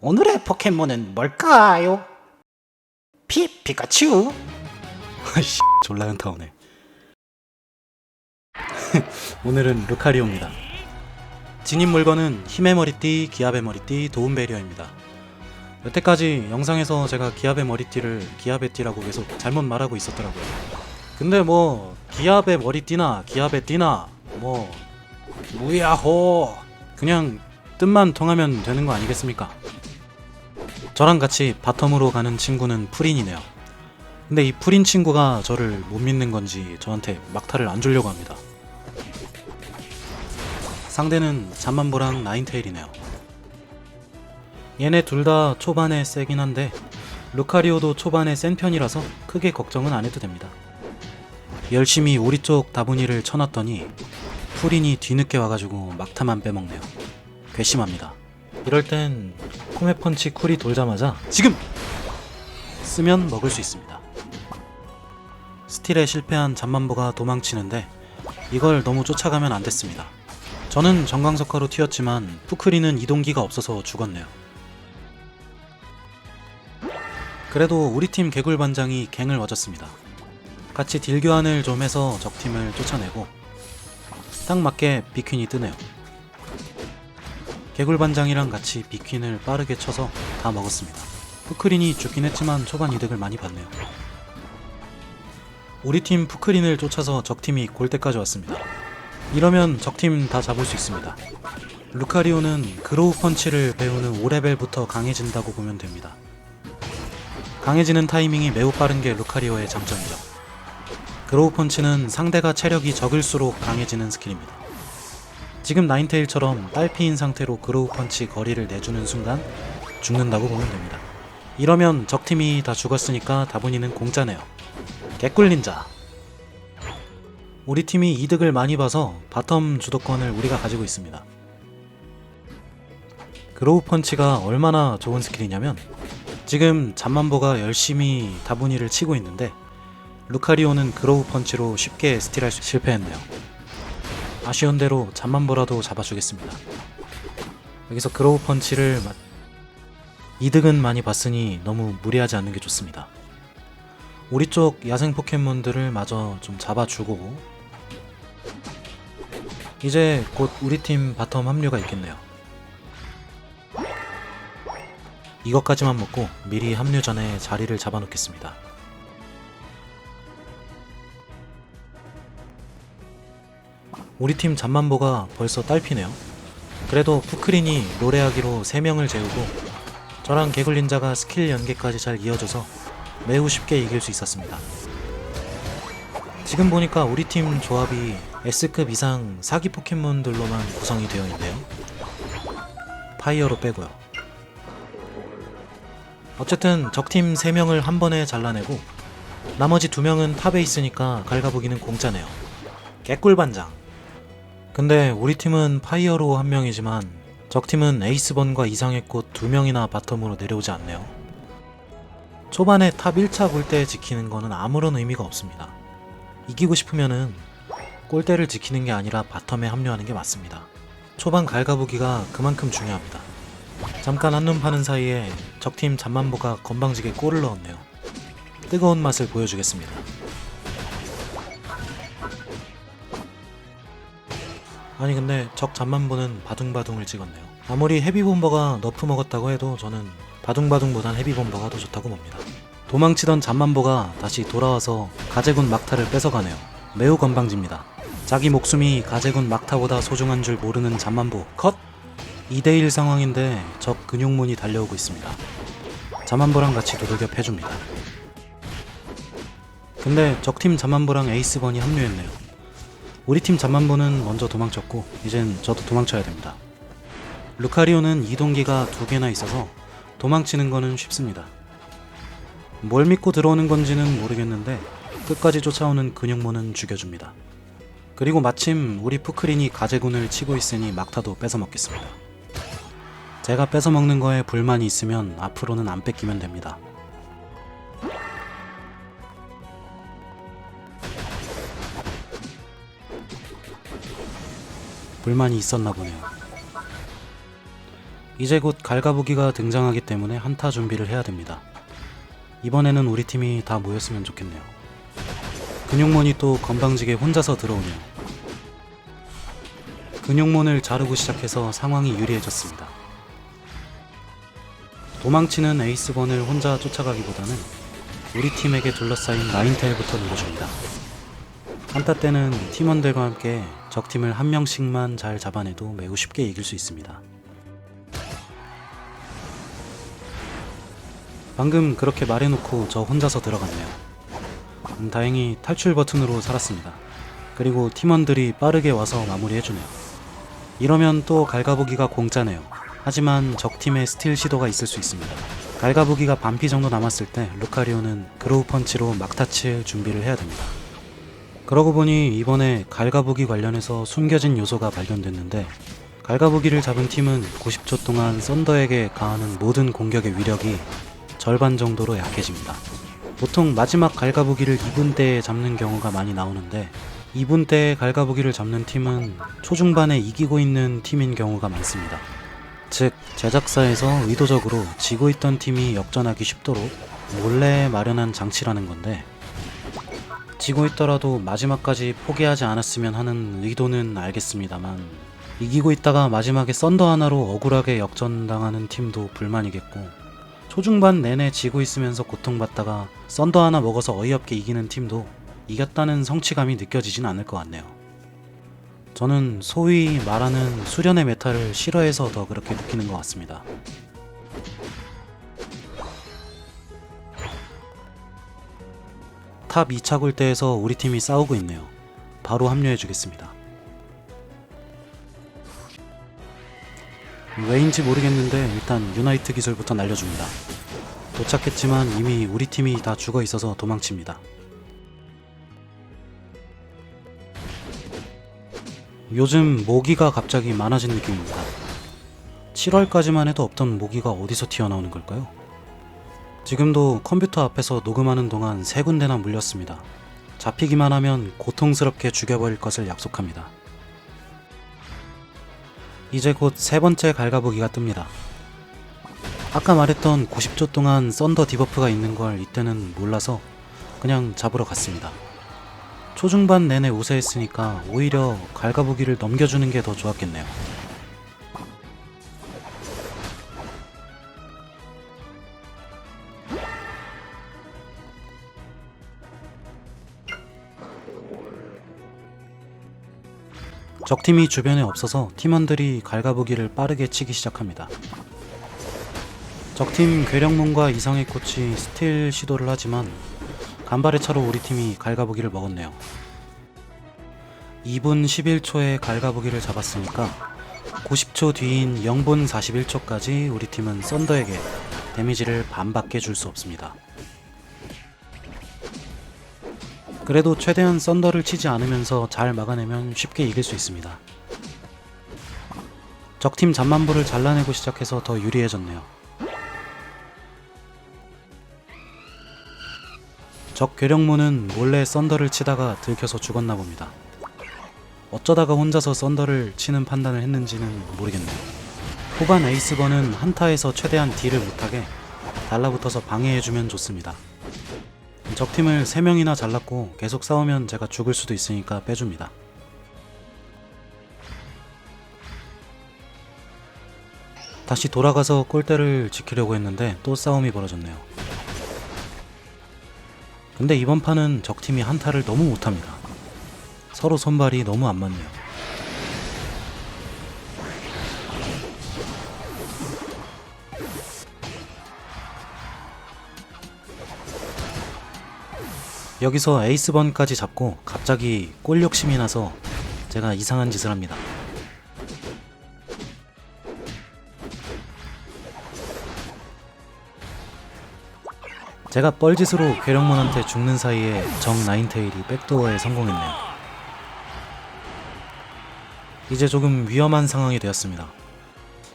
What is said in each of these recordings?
오늘의 포켓몬은 뭘까요? 피 피카츄. 씨 졸라 현타 오네 오늘은 루카리오입니다 진입 물건은 힘의 머리띠, 기압의 머리띠, 도움 베리어입니다 여태까지 영상에서 제가 기압의 머리띠를 기압의 띠라고 계속 잘못 말하고 있었더라고요 근데 뭐 기압의 머리띠나 기압의 띠나 뭐 무야호 그냥 뜻만 통하면 되는 거 아니겠습니까? 저랑 같이 바텀으로 가는 친구는 프린이네요 근데 이 프린 친구가 저를 못 믿는 건지 저한테 막타를 안 주려고 합니다. 상대는 잠만보랑 나인테일이네요. 얘네 둘 다 초반에 세긴 한데 루카리오도 초반에 센 편이라서 크게 걱정은 안 해도 됩니다. 열심히 우리 쪽 다분이를 쳐놨더니 프린이 뒤늦게 와가지고 막타만 빼먹네요. 괘씸합니다. 이럴 땐 코메 펀치 쿨이 돌자마자 지금! 쓰면 먹을 수 있습니다. 스틸에 실패한 잠만보가 도망치는데 이걸 너무 쫓아가면 안 됐습니다. 저는 정광석화로 튀었지만 푸크리는 이동기가 없어서 죽었네요. 그래도 우리 팀 개굴 반장이 갱을 얻었습니다. 같이 딜 교환을 좀 해서 적팀을 쫓아내고 딱 맞게 비퀸이 뜨네요. 개굴 반장이랑 같이 비퀸을 빠르게 쳐서 다 먹었습니다. 푸크린이 죽긴 했지만 초반 이득을 많이 봤네요. 우리 팀 푸크린을 쫓아서 적팀이 골대까지 왔습니다. 이러면 적팀 다 잡을 수 있습니다. 루카리오는 그로우 펀치를 배우는 5레벨부터 강해진다고 보면 됩니다. 강해지는 타이밍이 매우 빠른 게 루카리오의 장점이죠. 그로우 펀치는 상대가 체력이 적을수록 강해지는 스킬입니다. 지금 나인테일처럼 딸피인 상태로 그로우 펀치 거리를 내주는 순간 죽는다고 보면 됩니다. 이러면 적팀이 다 죽었으니까 다분이는 공짜네요. 개꿀 닌자. 우리 팀이 이득을 많이 봐서 바텀 주도권을 우리가 가지고 있습니다. 그로우 펀치가 얼마나 좋은 스킬이냐면 지금 잠만보가 열심히 다분이를 치고 있는데 루카리오는 그로우 펀치로 쉽게 스틸할 수 실패했네요. 아쉬운 대로 잠만보라도 잡아주겠습니다. 여기서 그로우 펀치를 마- 이득은 많이 봤으니 너무 무리하지 않는 게 좋습니다. 우리 쪽 야생 포켓몬들을 마저 좀 잡아주고 이제 곧 우리 팀 바텀 합류가 있겠네요. 이것까지만 먹고 미리 합류 전에 자리를 잡아놓겠습니다. 우리 팀 잠만보가 벌써 딸피네요. 그래도 푸크린이 노래하기로 3명을 재우고 저랑 개굴린자가 스킬 연계까지 잘 이어져서 매우 쉽게 이길 수 있었습니다. 지금 보니까 우리 팀 조합이 S급 이상 사기 포켓몬들로만 구성이 되어 있네요. 파이어로 빼고요. 어쨌든 적팀 3명을 한 번에 잘라내고 나머지 2명은 탑에 있으니까 갈가보기는 공짜네요. 개꿀반장. 근데 우리 팀은 파이어로 한 명이지만 적팀은 에이스번과 이상의 꽃 2명이나 바텀으로 내려오지 않네요. 초반에 탑 1차 골대 지키는 거는 아무런 의미가 없습니다. 이기고 싶으면은 골대를 지키는 게 아니라 바텀에 합류하는 게 맞습니다. 초반 갈가보기가 그만큼 중요합니다. 잠깐 한눈 파는 사이에 적팀 잠만보가 건방지게 골을 넣었네요. 뜨거운 맛을 보여주겠습니다. 아니 근데 적 잠만 보는 바둥바둥을 찍었네요. 아무리 헤비본버가 너프 먹었다고 해도 저는 바둥바둥보단 헤비본버가 더 좋다고 봅니다. 도망치던 잠만보가 다시 돌아와서 가재군 막타를 뺏어가네요. 매우 건방집니다. 자기 목숨이 가재군 막타보다 소중한 줄 모르는 잠만보 컷! 2대1 상황인데 적 근육문이 달려오고 있습니다. 잠만보랑 같이 도돌격 해줍니다. 근데 적팀 잠만보랑 에이스번이 합류했네요. 우리 팀 잠만보는 먼저 도망쳤고 이젠 저도 도망쳐야 됩니다. 루카리오는 이동기가 두 개나 있어서 도망치는 거는 쉽습니다. 뭘 믿고 들어오는 건지는 모르겠는데 끝까지 쫓아오는 근육모는 죽여줍니다. 그리고 마침 우리 푸크린이 가재군을 치고 있으니 막타도 뺏어 먹겠습니다. 제가 뺏어 먹는 거에 불만이 있으면 앞으로는 안 뺏기면 됩니다. 불만이 있었나 보네요. 이제 곧 갈가부기가 등장하기 때문에 한타 준비를 해야 됩니다. 이번에는 우리 팀이 다 모였으면 좋겠네요. 근육몬이 또 건방지게 혼자서 들어오네요. 근육몬을 자르고 시작해서 상황이 유리해졌습니다. 도망치는 에이스번을 혼자 쫓아가기보다는 우리 팀에게 둘러싸인 나인테일부터 노려줍니다. 한타 때는 팀원들과 함께 적팀을 한 명씩만 잘 잡아내도 매우 쉽게 이길 수 있습니다. 방금 그렇게 말해놓고 저 혼자서 들어갔네요. 음, 다행히 탈출 버튼으로 살았습니다. 그리고 팀원들이 빠르게 와서 마무리해주네요. 이러면 또 갈가보기가 공짜네요. 하지만 적팀의 스틸 시도가 있을 수 있습니다. 갈가보기가 반피 정도 남았을 때 루카리오는 그로우 펀치로 막타칠 준비를 해야 됩니다. 그러고 보니 이번에 갈가보기 관련해서 숨겨진 요소가 발견됐는데 갈가보기를 잡은 팀은 90초 동안 썬더에게 가하는 모든 공격의 위력이 절반 정도로 약해집니다. 보통 마지막 갈가보기를 2분 때에 잡는 경우가 많이 나오는데 2분 때에 갈가보기를 잡는 팀은 초중반에 이기고 있는 팀인 경우가 많습니다. 즉 제작사에서 의도적으로 지고 있던 팀이 역전하기 쉽도록 몰래 마련한 장치라는 건데 지고 있더라도 마지막까지 포기하지 않았으면 하는 의도는 알겠습니다만 이기고 있다가 마지막에 썬더 하나로 억울하게 역전당하는 팀도 불만이겠고 초중반 내내 지고 있으면서 고통받다가 썬더 하나 먹어서 어이없게 이기는 팀도 이겼다는 성취감이 느껴지진 않을 것 같네요. 저는 소위 말하는 수련의 메타를 싫어해서 더 그렇게 느끼는 것 같습니다. 탑 2차 골대에서 우리 팀이 싸우고 있네요. 바로 합류해 주겠습니다. 왜인지 모르겠는데 일단 유나이트 기술부터 날려줍니다. 도착했지만 이미 우리 팀이 다 죽어 있어서 도망칩니다. 요즘 모기가 갑자기 많아진 느낌입니다. 7월까지만 해도 없던 모기가 어디서 튀어나오는 걸까요? 지금도 컴퓨터 앞에서 녹음하는 동안 세 군데나 물렸습니다. 잡히기만 하면 고통스럽게 죽여버릴 것을 약속합니다. 이제 곧 세 번째 갈가보기가 뜹니다. 아까 말했던 90초 동안 썬더 디버프가 있는 걸 이때는 몰라서 그냥 잡으러 갔습니다. 초중반 내내 우세했으니까 오히려 갈가보기를 넘겨주는 게 더 좋았겠네요. 적팀이 주변에 없어서 팀원들이 갈가보기를 빠르게 치기 시작합니다. 적팀 괴력문과 이성의 코치 스틸 시도를 하지만 간발의 차로 우리 팀이 갈가보기를 먹었네요. 2분 11초에 갈가보기를 잡았으니까 90초 뒤인 0분 41초까지 우리 팀은 썬더에게 데미지를 반밖에 줄 수 없습니다. 그래도 최대한 썬더를 치지 않으면서 잘 막아내면 쉽게 이길 수 있습니다. 적팀 잠만보를 잘라내고 시작해서 더 유리해졌네요. 적 괴력모는 몰래 썬더를 치다가 들켜서 죽었나 봅니다. 어쩌다가 혼자서 썬더를 치는 판단을 했는지는 모르겠네요. 후반 에이스번은 한타에서 최대한 딜을 못하게 달라붙어서 방해해주면 좋습니다. 적팀을 3명이나 잘랐고 계속 싸우면 제가 죽을 수도 있으니까 빼줍니다. 다시 돌아가서 골대를 지키려고 했는데 또 싸움이 벌어졌네요. 근데 이번 판은 적팀이 한타를 너무 못합니다. 서로 손발이 너무 안 맞네요. 여기서 에이스번까지 잡고 갑자기 골 욕심이 나서 제가 이상한 짓을 합니다. 제가 뻘짓으로 괴력몬한테 죽는 사이에 정 나인테일이 백도어에 성공했네요. 이제 조금 위험한 상황이 되었습니다.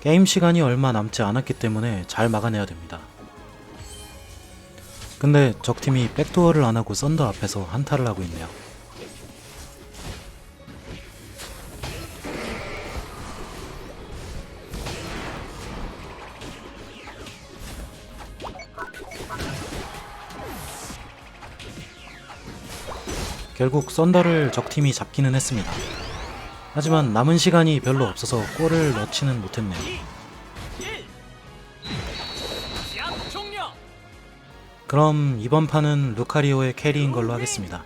게임 시간이 얼마 남지 않았기 때문에 잘 막아내야 됩니다. 근데 적팀이 백도어를 안하고 썬더 앞에서 한타를 하고 있네요. 결국 썬더를 적팀이 잡기는 했습니다. 하지만 남은 시간이 별로 없어서 골을 넣지는 못했네요. 그럼 이번 판은 루카리오의 캐리인 걸로 하겠습니다.